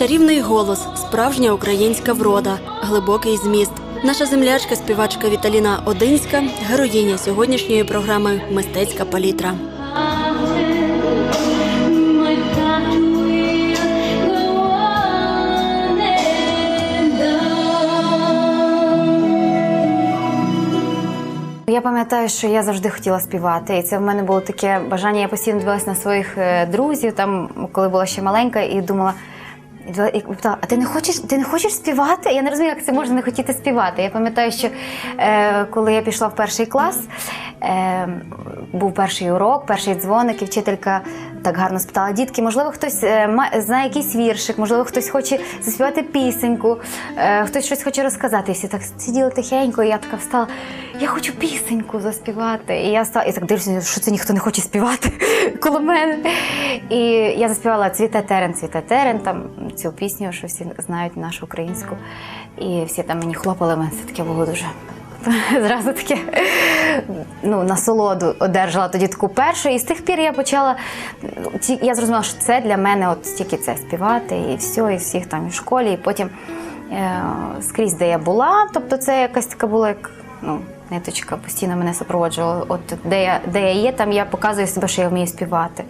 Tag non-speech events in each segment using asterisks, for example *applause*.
Чарівний голос, справжня українська врода, глибокий зміст. Наша землячка, співачка Віталіна Одинська, героїня сьогоднішньої програми Мистецька палітра. Я пам'ятаю, що я завжди хотіла співати, і це в мене було таке бажання. Я постійно дивилася на своїх е, друзів, там коли була ще маленька, і думала. І питала, а ти не хочеш, ти не хочеш співати? Я не розумію, як це можна не хотіти співати. Я пам'ятаю, що е, коли я пішла в перший клас, е, був перший урок, перший дзвоник, і вчителька так гарно спитала: дітки, можливо, хтось е, знає якийсь віршик, можливо, хтось хоче заспівати пісеньку, е, хтось щось хоче розказати. І всі так сиділи тихенько, і я така встала. Я хочу пісеньку заспівати. І я стала і так дивлюся, що це ніхто не хоче співати *laughs* коло мене. І я заспівала Цвіте терен, цвіте терен, там цю пісню, що всі знають нашу українську. І всі там мені хлопали, мене це таке було дуже. *laughs* Зразу таке ну, насолоду одержала тоді таку першу. І з тих пір я почала. Я зрозуміла, що це для мене от тільки це співати, і все, і всіх там і в школі, і потім е, скрізь, де я була. Тобто це якась така була як ну, ниточка, постійно мене супроводжувала. От де я, де я є, там я показую себе, що я вмію співати.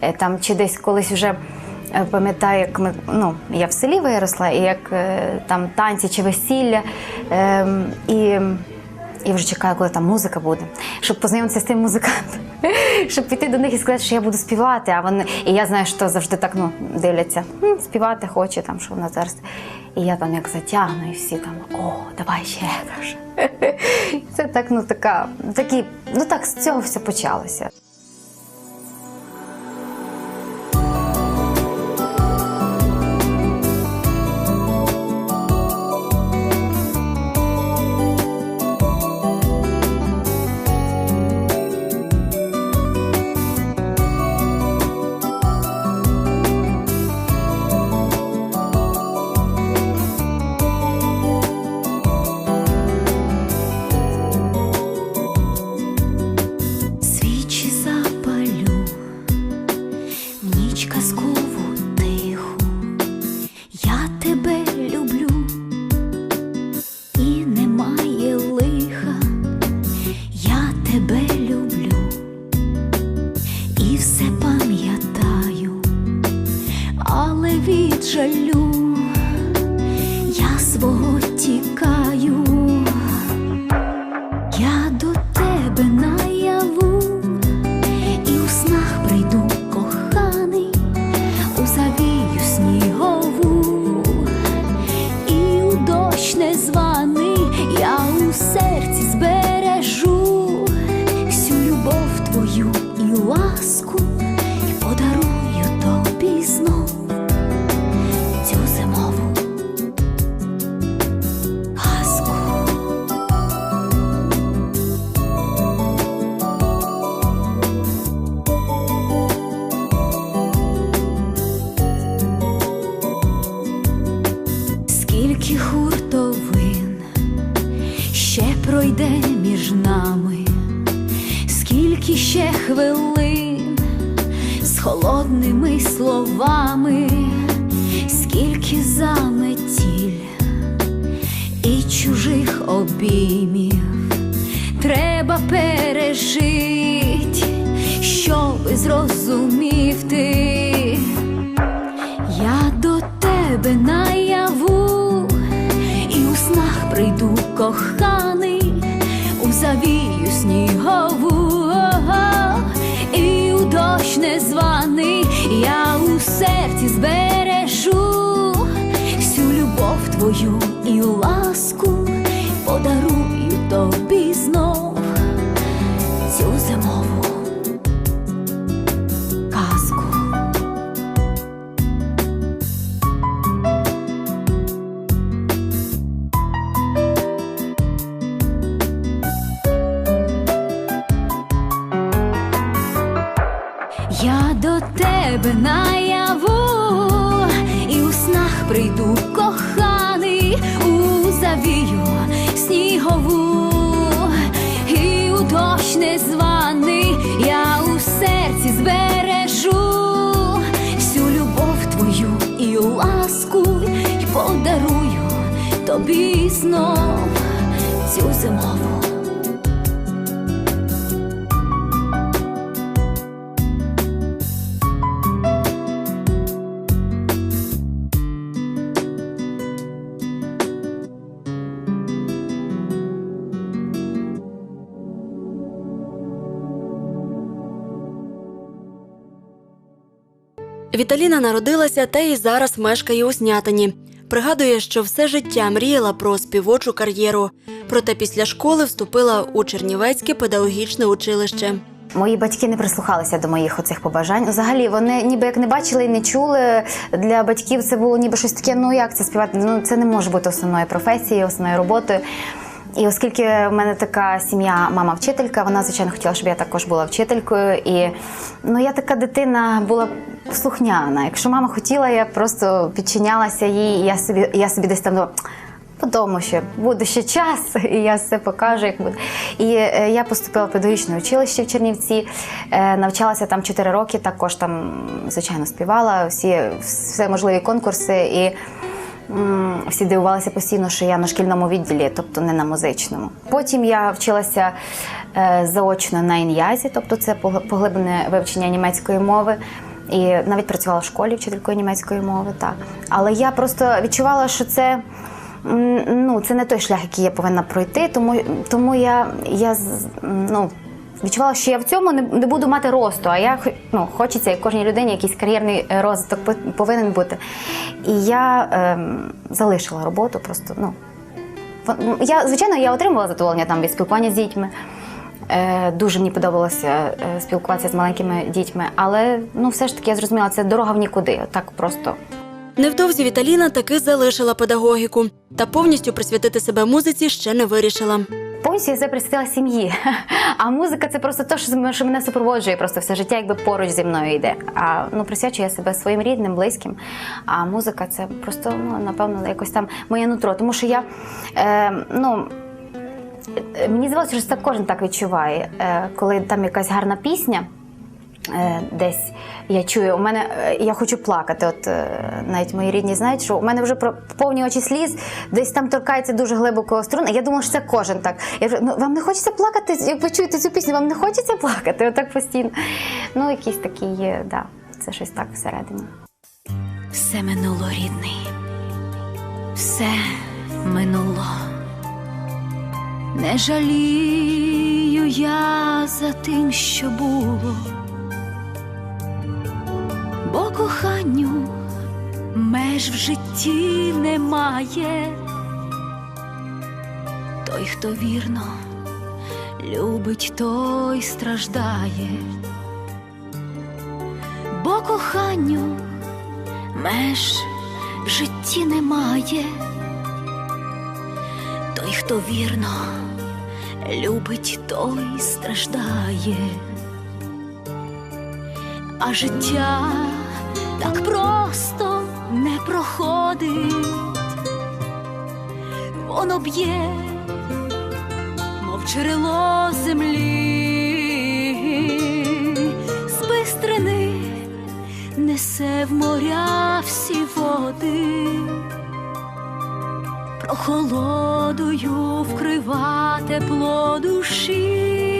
Е, Там чи десь колись вже. е, Пам'ятаю, як ми ну я в селі виросла, і як е, там танці чи весілля, ем, і я вже чекаю, коли там музика буде, щоб познайомитися з тим музикантом, *laughs* щоб піти до них і сказати, що я буду співати. А вони і я знаю, що завжди так ну дивляться, «М, співати хоче там, що вона зараз. І я там як затягну, і всі там о, давай ще каже. *laughs* Це так, ну така, такі, ну так з цього все почалося. Хвилин з холодними словами, скільки заметіль і чужих обіймів треба пережить, щоби зрозумів ти. Я до тебе наяву, і у снах прийду коханий, у завію твою і ласку, подарую тобі знов знов цю зимову. Віталіна народилася та і зараз мешкає у Снятині. Пригадує, що все життя мріяла про співочу кар'єру. Проте після школи вступила у Чернівецьке педагогічне училище. Мої батьки не прислухалися до моїх оцих побажань. Взагалі, вони ніби як не бачили і не чули. Для батьків це було ніби щось таке. Ну як це співати? Ну це не може бути основною професією, основною роботою. І оскільки в мене така сім'я, мама вчителька, вона звичайно хотіла, щоб я також була вчителькою. І ну я така дитина була слухняна. Якщо мама хотіла, я просто підчинялася їй. І я собі, я собі десь там думала, Подумаю, що буде ще час, і я все покажу, як буде. І е, я поступила в педагогічне училище в Чернівці, е, навчалася там 4 роки, також там, звичайно, співала всі, все можливі конкурси. І всі дивувалися постійно, що я на шкільному відділі, тобто не на музичному. Потім я вчилася е, заочно на ін'язі, тобто це погл- поглиблене вивчення німецької мови. І навіть працювала в школі вчителькою німецької мови, так. Але я просто відчувала, що це. Ну, це не той шлях, який я повинна пройти, тому, тому я, я ну, відчувала, що я в цьому не, не буду мати росту, а я ну, хочеться, як кожній людині, якийсь кар'єрний е, розвиток пов- повинен бути. І я ем, залишила роботу просто. Ну, я, звичайно, я отримувала задоволення там від спілкування з дітьми. Е, дуже мені подобалося е, спілкуватися з маленькими дітьми, але ну, все ж таки я зрозуміла, це дорога в нікуди. Так просто Невдовзі Віталіна таки залишила педагогіку та повністю присвятити себе музиці ще не вирішила. Повністю я себе присвятила сім'ї. А музика це просто те, що мене супроводжує, просто все життя якби поруч зі мною йде. А ну присвячую я себе своїм рідним, близьким. А музика це просто ну напевно якось там моє нутро. Тому що я е, ну. е, Мені здавалося, що це кожен так відчуває, Е, коли там якась гарна пісня. Е, Десь я чую, у мене е, я хочу плакати. От е, навіть мої рідні знають, що у мене вже про- повні очі сліз, десь там торкається дуже глибоко струн. Я думала, що це кожен так. Я кажу, ну вам не хочеться плакати, як ви чуєте цю пісню, вам не хочеться плакати? Отак постійно. Ну, якийсь такий, є, да, це щось так всередині. Все минуло рідний, все минуло. Не жалію я за тим, що було, бо коханню меж в житті немає. Той, хто вірно любить, той страждає, бо коханню меж в житті немає. Той, хто вірно любить, той страждає. А життя так просто не проходить, воно б'є, мов джерело землі, з бистрини несе в моря всі води, прохолодою вкрива тепло душі,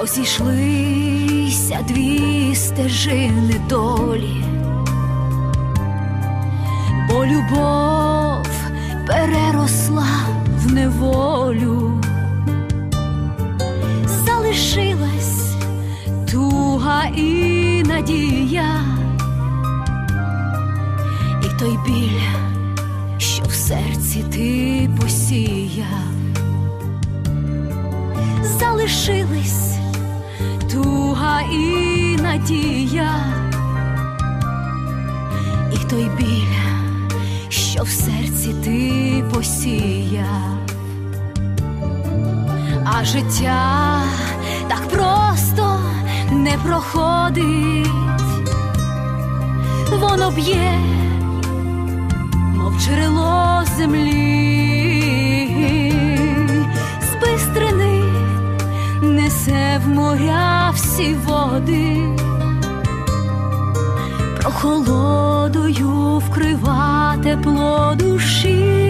розійшлися дві стежини долі, бо любов переросла в неволю, залишилась туга і надія, і той біль, що в серці ти посіяв, залишились туга і надія, і той біль, що в серці ти посіяв. А життя так просто не проходить, воно б'є, мов джерело землі, несе в моря всі води, прохолодою вкрива тепло душі.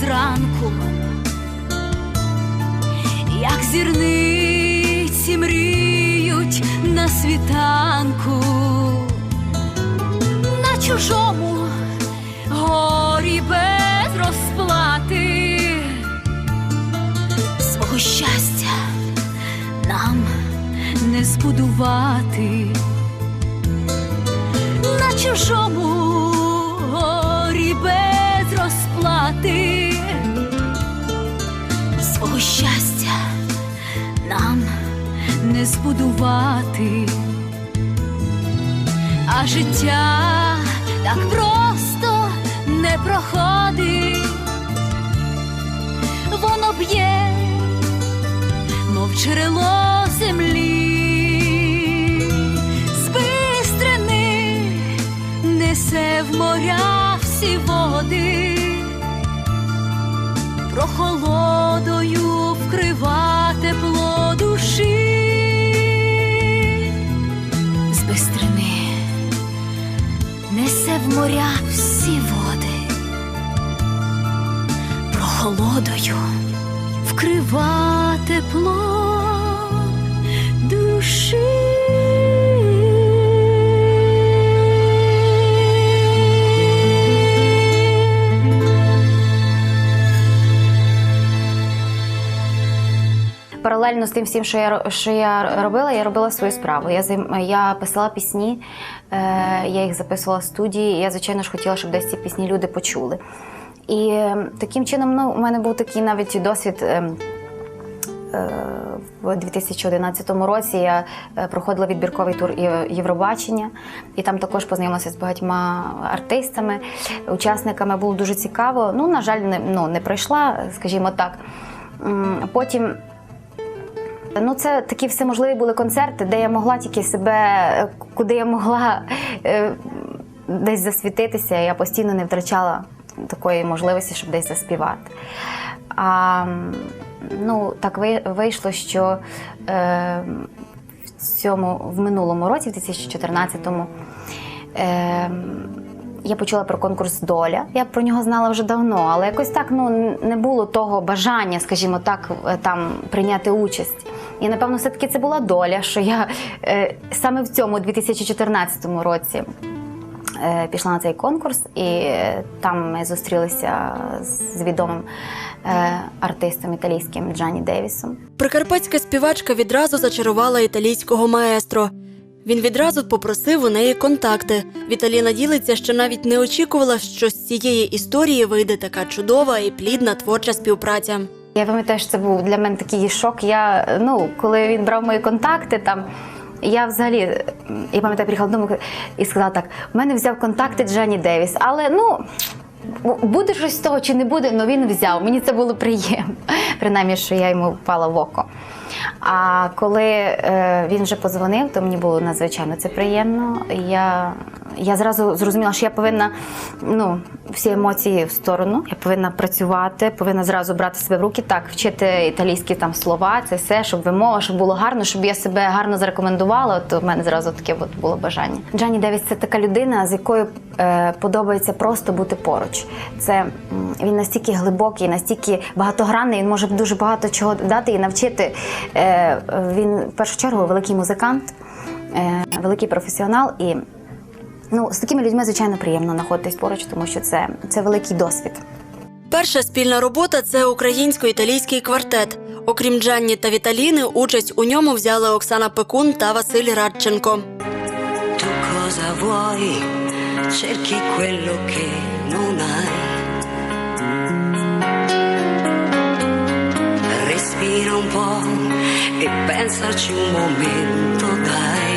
Зранку, як зірниці мріють на світанку, на чужому горі без розплати. Свого щастя нам не збудувати. На чужому Паралельно з тим всім, що я, що я робила, я робила свою справу. Я, я писала пісні, е, я їх записувала в студії. Я, звичайно ж, хотіла, щоб десь ці пісні люди почули. І таким чином, ну, у мене був такий навіть досвід. е, е, В 2011 році я е, проходила відбірковий тур Євробачення, і там також познайомилася з багатьма артистами, учасниками. Було дуже цікаво. Ну, на жаль, не, ну, не пройшла, скажімо так. Потім Ну, це такі всеможливі були концерти, де я могла тільки себе, е, куди я могла е, десь засвітитися. Я постійно не втрачала такої можливості, щоб десь заспівати. А ну, так вийшло, що е, в цьому в минулому році, в 2014-му, е, я почула про конкурс Доля. Я про нього знала вже давно, але якось так ну не було того бажання, скажімо так, е, там прийняти участь. І напевно, все-таки це була доля, що я е, саме в цьому 2014 році е, пішла на цей конкурс, і е, там ми зустрілися з відомим е, артистом італійським Джанні Девісом. Прикарпатська співачка відразу зачарувала італійського маестро. Він відразу попросив у неї контакти. Віталіна ділиться, що навіть не очікувала, що з цієї історії вийде така чудова і плідна творча співпраця. Я пам'ятаю, що це був для мене такий шок. Я ну, коли він брав мої контакти там. Я взагалі, я пам'ятаю, приїхала додому і сказала так: в мене взяв контакти Джані Девіс, але ну. Буде щось з того чи не буде, але він взяв. Мені це було приємно, принаймні, що я йому впала в око. А коли е, він вже подзвонив, то мені було надзвичайно це приємно. Я, я зразу зрозуміла, що я повинна ну, всі емоції в сторону. Я повинна працювати, повинна зразу брати себе в руки, так, вчити італійські там слова, це все, щоб вимова, щоб було гарно, щоб я себе гарно зарекомендувала. То в мене зразу таке от було бажання. Джані Девіс це така людина, з якою е, подобається просто бути поруч. Це він настільки глибокий, настільки багатогранний. Він може дуже багато чого дати і навчити. Е, він в першу чергу великий музикант, е, великий професіонал і. Ну, з такими людьми, звичайно, приємно знаходитись поруч, тому що це, це великий досвід. Перша спільна робота це українсько-італійський квартет. Окрім Джанні та Віталіни, участь у ньому взяли Оксана Пекун та Василь Радченко. Tu cosa vuoi? Cerchi quello che non hai. Respira un po' e pensaci un momento, dai.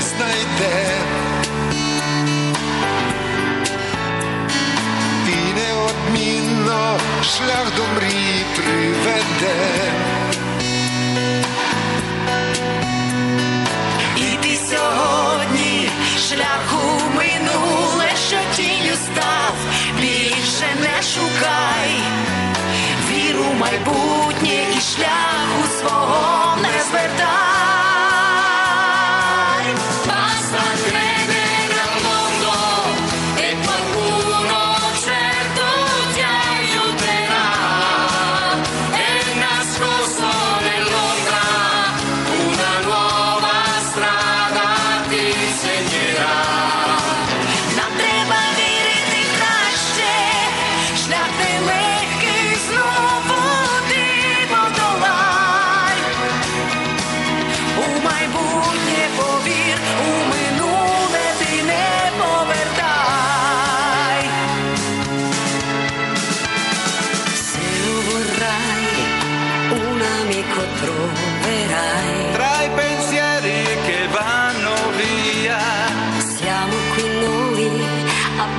Шукає, знайде. І неодмінно шлях до мрії приведе.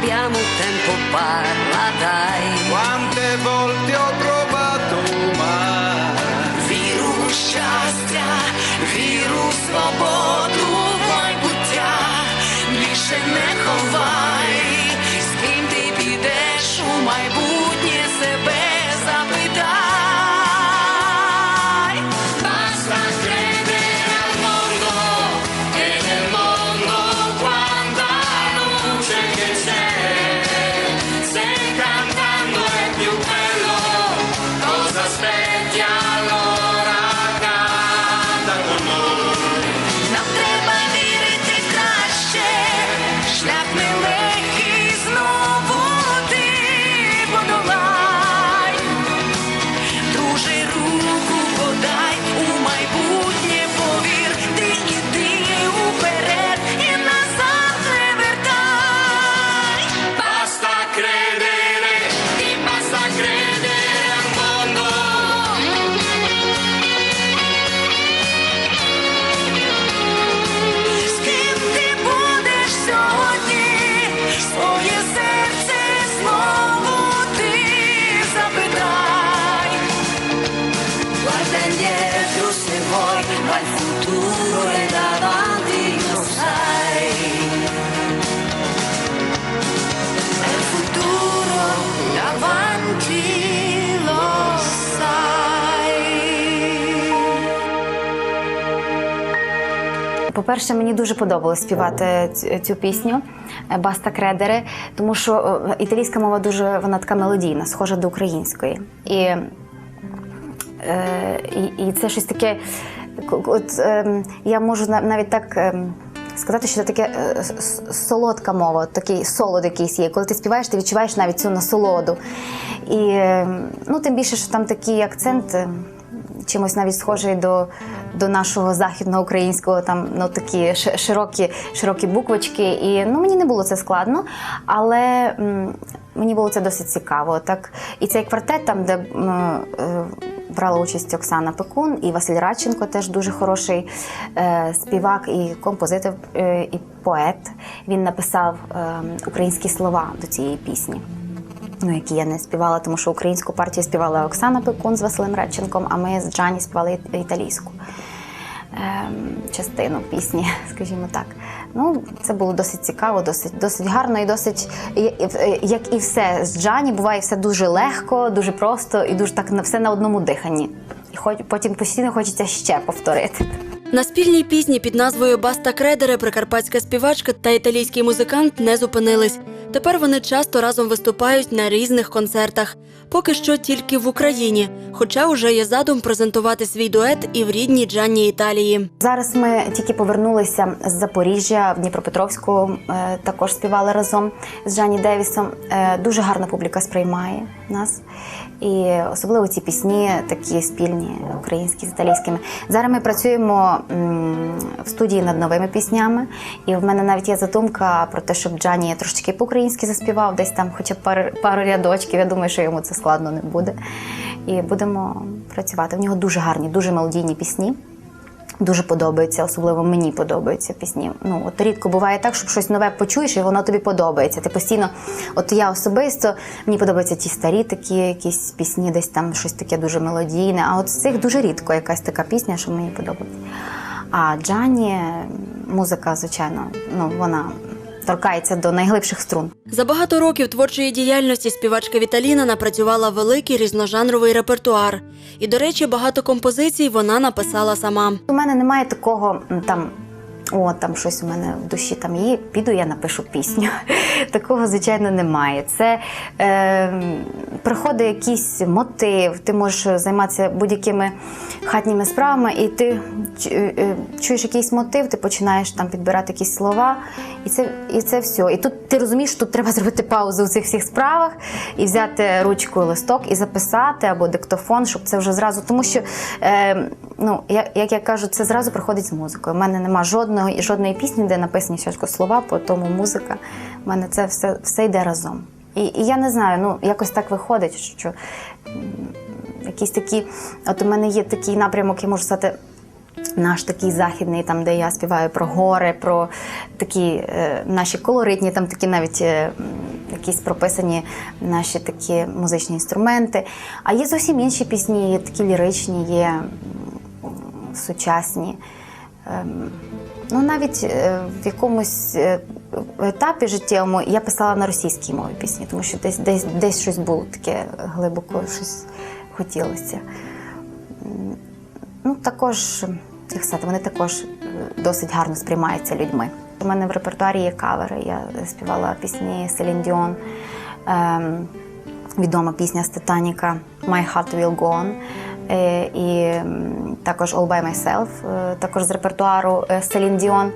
Abbiamo tempo, parla dai. Quante По-перше, мені дуже подобалось співати цю, пісню е, Баста Кредере, тому що е, італійська мова дуже вона така мелодійна, схожа до української. І, е, і, і це щось таке. От, е, я можу навіть так. е, Сказати, що це таке солодка мова, такий солод якийсь є. Коли ти співаєш, ти відчуваєш навіть цю насолоду. І е, ну, тим більше, що там такий акцент чимось навіть схожий до, до нашого західного українського, там ну такі широкі, широкі буквочки. І ну мені не було це складно, але мені було це досить цікаво. Так і цей квартет, там, де е, брала участь Оксана Пекун і Василь Радченко, теж дуже хороший е, співак і композитор, е, і поет. Він написав е, українські слова до цієї пісні ну, які я не співала, тому що українську партію співала Оксана Пекун з Василем Радченком, а ми з Джані співали італійську ем, частину пісні, *laughs* скажімо так. Ну, це було досить цікаво, досить, досить гарно і досить, як і все з Джані, буває все дуже легко, дуже просто і дуже так на все на одному диханні. І хоч потім постійно хочеться ще повторити. На спільній пісні під назвою Баста Кредере прикарпатська співачка та італійський музикант не зупинились. Тепер вони часто разом виступають на різних концертах. Поки що тільки в Україні, хоча вже є задум презентувати свій дует і в рідній Джанні Італії. Зараз ми тільки повернулися з Запоріжжя в Дніпропетровську. е, Також співали разом з Джані Девісом. Е, Дуже гарна публіка сприймає нас. І особливо ці пісні, такі спільні українські з італійськими. Зараз ми працюємо в студії над новими піснями. І в мене навіть є задумка про те, щоб Джані трошечки по-українськи заспівав, десь там хоча б пару, пару рядочків. Я думаю, що йому це складно не буде. І будемо працювати. В нього дуже гарні, дуже мелодійні пісні. Дуже подобається, особливо мені подобаються пісні. Ну от рідко буває так, щоб щось нове почуєш, і воно тобі подобається. Ти постійно, от я особисто мені подобаються ті старі такі якісь пісні, десь там щось таке дуже мелодійне. А от з цих дуже рідко якась така пісня, що мені подобається. А Джані, музика, звичайно, ну вона торкається до найглибших струн. За багато років творчої діяльності співачка Віталіна напрацювала великий різножанровий репертуар. І, до речі, багато композицій вона написала сама. У мене немає такого там. О, там щось у мене в душі там є, піду, я напишу пісню. *laughs* Такого, звичайно, немає. Це е, приходить якийсь мотив, ти можеш займатися будь-якими хатніми справами, і ти е, е, чуєш якийсь мотив, ти починаєш там підбирати якісь слова, і це, і це все. І тут ти розумієш, що тут треба зробити паузу у цих всіх справах і взяти ручку, листок і записати або диктофон, щоб це вже зразу. Тому що, е, ну, як, як я кажу, це зразу приходить з музикою. У мене нема жодного жодної пісні, де написані спочатку слова, потім музика. У мене це все, все йде разом. І, і я не знаю, ну якось так виходить, що якісь такі, от у мене є такий напрямок, я можу сказати. Наш такий західний, там, де я співаю про гори, про такі е, наші колоритні, там такі навіть е, якісь прописані наші такі музичні інструменти. А є зовсім інші пісні, є такі ліричні, є сучасні. Ем, Ну, навіть е, в якомусь е, етапі життєвому я писала на російській мові пісні, тому що десь, десь, десь щось було таке глибоко, щось хотілося. Ну, також, як сказати, вони також е, досить гарно сприймаються людьми. У мене в репертуарі є кавери. Я співала пісні Селін Діон, ем, відома пісня з Титаніка My Heart Will Go On. І також All By Myself, е, також з репертуару Селін Діон.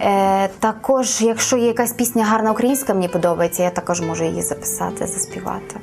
Е, Також, якщо є якась пісня гарна українська, мені подобається, я також можу її записати, заспівати.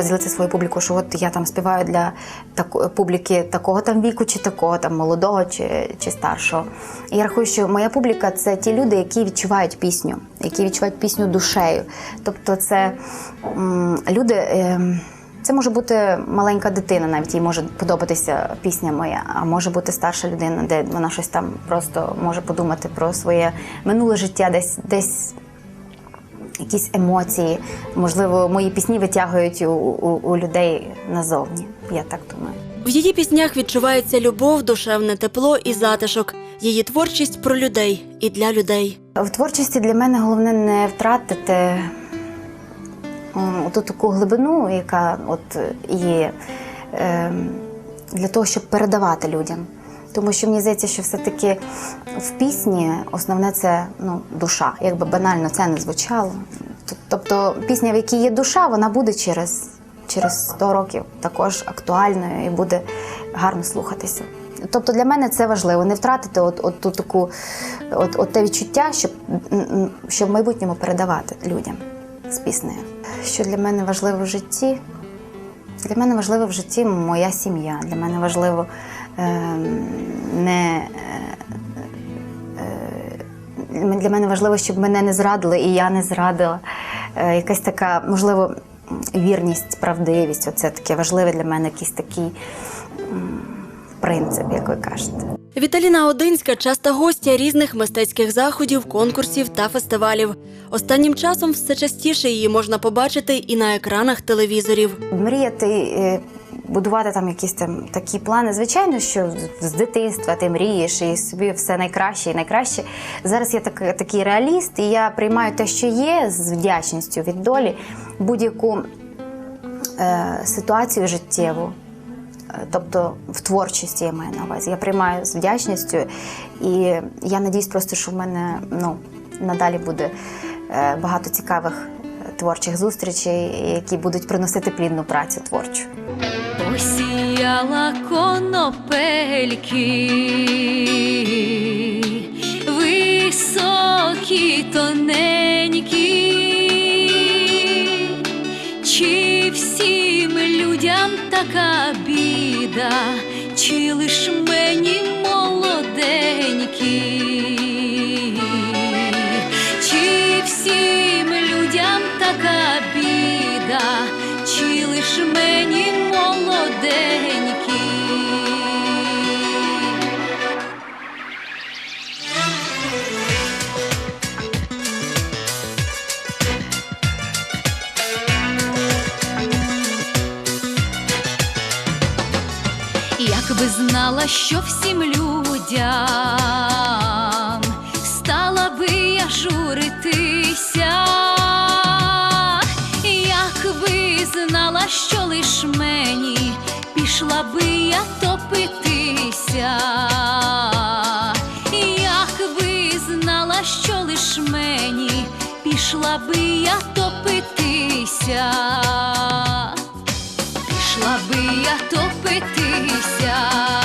Розділити свою публіку, що от я там співаю для тако- публіки такого там віку, чи такого там молодого, чи, чи старшого. І я рахую, що моя публіка це ті люди, які відчувають пісню, які відчувають пісню душею. Тобто, це м, люди. ем, це може бути маленька дитина, навіть їй може подобатися пісня моя, а може бути старша людина, де вона щось там просто може подумати про своє минуле життя, десь десь якісь емоції. Можливо, мої пісні витягують у, у, у людей назовні. Я так думаю. В її піснях відчувається любов, душевне тепло і затишок. Її творчість про людей і для людей. В творчості для мене головне не втратити ту таку глибину, яка от є ем, для того, щоб передавати людям. Тому що мені здається, що все-таки в пісні основне це ну, душа. Якби банально це не звучало. Тобто пісня, в якій є душа, вона буде через, через 100 років також актуальною і буде гарно слухатися. Тобто для мене це важливо, не втратити от, от ту таку, от, от те відчуття, щоб, щоб в майбутньому передавати людям з піснею. Що для мене важливо в житті? Для мене важливо в житті моя сім'я. Для мене важливо не, е, е, для мене важливо, щоб мене не зрадили, і я не зрадила. Е, Якась така, можливо, вірність, правдивість. Оце таке важливе для мене, якийсь такий принцип, як ви кажете. Віталіна Одинська часта гостя різних мистецьких заходів, конкурсів та фестивалів. Останнім часом все частіше її можна побачити і на екранах телевізорів. Мріяти, будувати там якісь там такі плани. Звичайно, що з- дитинства ти мрієш і собі все найкраще і найкраще. Зараз я так, такий реаліст, і я приймаю те, що є, з вдячністю від долі будь-яку е, ситуацію життєву. Е, Тобто в творчості я маю на увазі. Я приймаю з вдячністю, і я надіюсь просто, що в мене ну, надалі буде е, багато цікавих е, творчих зустрічей, які будуть приносити плідну працю творчу. Посіяла конопельки, високі, тоненькі, чи всім людям така біда, чи лиш мені молоденькі, така біда, чи лиш мені молоденькі. Якби знала, що всім людям стала би я журитися, якби знала, що лиш мені пішла би я топитися, якби знала, що лиш мені? Пішла би я топитися. Пішла би я топитися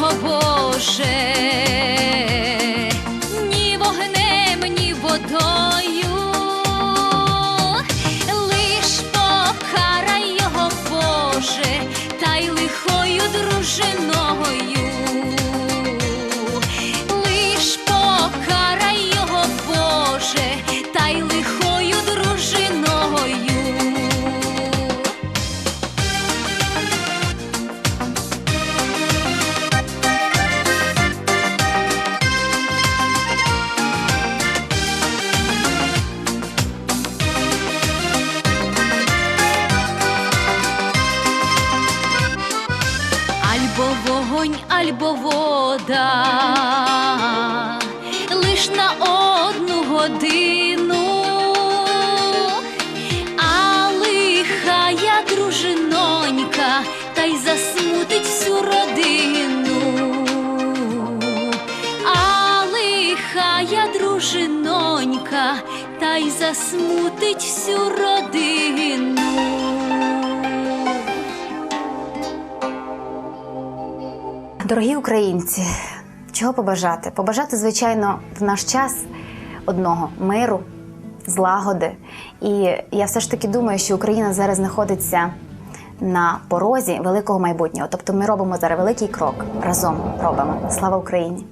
карай Боже, ні вогнем, ні водою, лиш покарай його, Боже, та й лихою дружиною, та й засмутить всю родину. Дорогі українці, чого побажати? Побажати, звичайно, в наш час одного миру, злагоди. І я все ж таки думаю, що Україна зараз знаходиться на порозі великого майбутнього. Тобто ми робимо зараз великий крок разом робимо. Слава Україні!